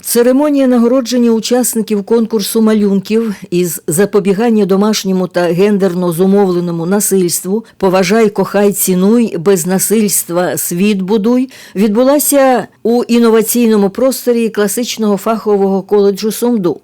Церемонія нагородження учасників конкурсу малюнків із запобігання домашньому та гендерно зумовленому насильству Поважай, кохай, цінуй, без насильства світ будуй відбулася у інноваційному просторі класичного фахового коледжу Сумду.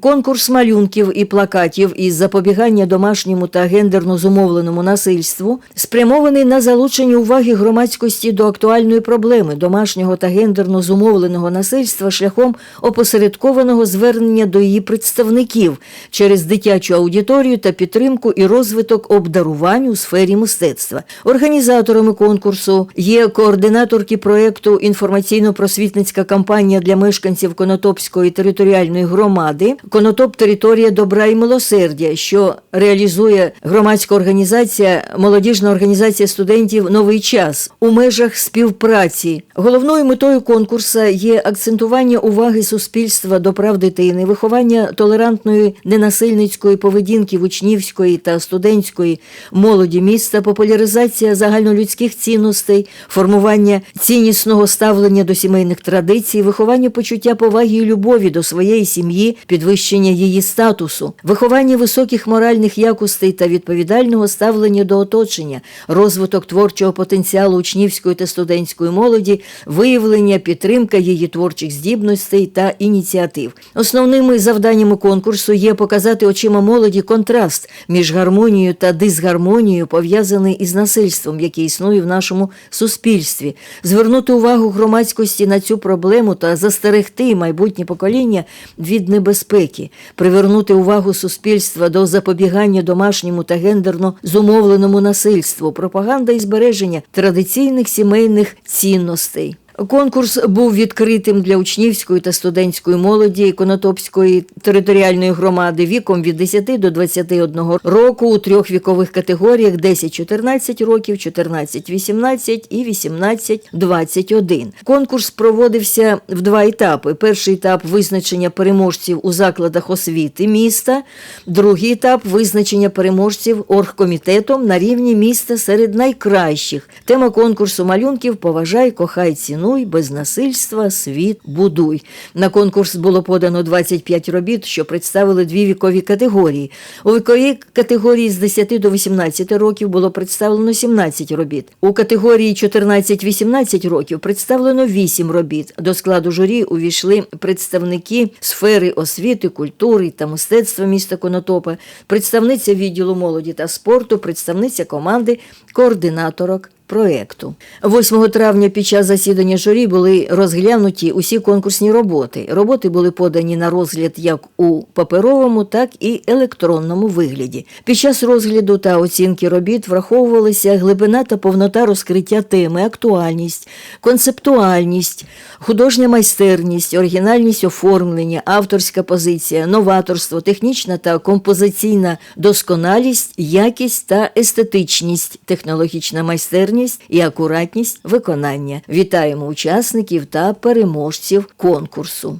Конкурс малюнків і плакатів із запобігання домашньому та гендерно зумовленому насильству спрямований на залучення уваги громадськості до актуальної проблеми домашнього та гендерно зумовленого насильства шляхом опосередкованого звернення до її представників через дитячу аудиторію та підтримку і розвиток обдарувань у сфері мистецтва. Організаторами конкурсу є координаторки проєкту інформаційно-просвітницька кампанія для мешканців Конотопської територіальної громади Конотоп територія добра і милосердя, що реалізує громадська організація Молодіжна організація студентів Новий час у межах співпраці. Головною метою конкурсу є акцентування уваги суспільства до прав дитини, виховання толерантної ненасильницької поведінки в учнівської та студентської молоді міста, популяризація загальнолюдських цінностей, формування ціннісного ставлення до сімейних традицій, виховання почуття поваги і любові до своєї сім'ї, підвищення її статусу, виховання високих моральних якостей та відповідального ставлення до оточення, розвиток творчого потенціалу учнівської та студентської молоді, виявлення, підтримка її творчих здібностей та ініціатив. Основними завданнями конкурсу є показати очима молоді контраст між гармонією та дисгармонією, пов'язаний із насильством, яке існує в нашому суспільстві, звернути увагу громадськості на цю проблему та застерегти майбутнє покоління від небезпеки, привернути увагу суспільства до запобігання домашньому та гендерно зумовленому насильству, пропаганда і збереження традиційних сімейних цінностей. Конкурс був відкритим для учнівської та студентської молоді Конотопської територіальної громади віком від 10 до 21 року у трьох вікових категоріях 10-14 років, 14-18 і 18-21. Конкурс проводився в два етапи. Перший етап визначення переможців у закладах освіти міста, другий етап визначення переможців оргкомітетом на рівні міста серед найкращих. Тема конкурсу малюнків Поважай, кохай, цінуй, без насильства світ будуй. На конкурс було подано 25 робіт, що представили дві вікові категорії. У віковій категорії з 10 до 18 років було представлено 17 робіт. У категорії 14-18 років представлено 8 робіт. До складу журі увійшли представники сфери освіти, культури та мистецтва міста Конотопа, представниця відділу молоді та спорту, представниця команди координаторок проекту. 8 травня під час засідання журі були розглянуті усі конкурсні роботи. Роботи були подані на розгляд як у паперовому, так і електронному вигляді. Під час розгляду та оцінки робіт враховувалися глибина та повнота розкриття теми, актуальність, концептуальність, художня майстерність, оригінальність оформлення, авторська позиція, новаторство, технічна та композиційна досконалість, якість та естетичність, технологічна майстерність і акуратність виконання. Вітаємо учасників та переможців конкурсу.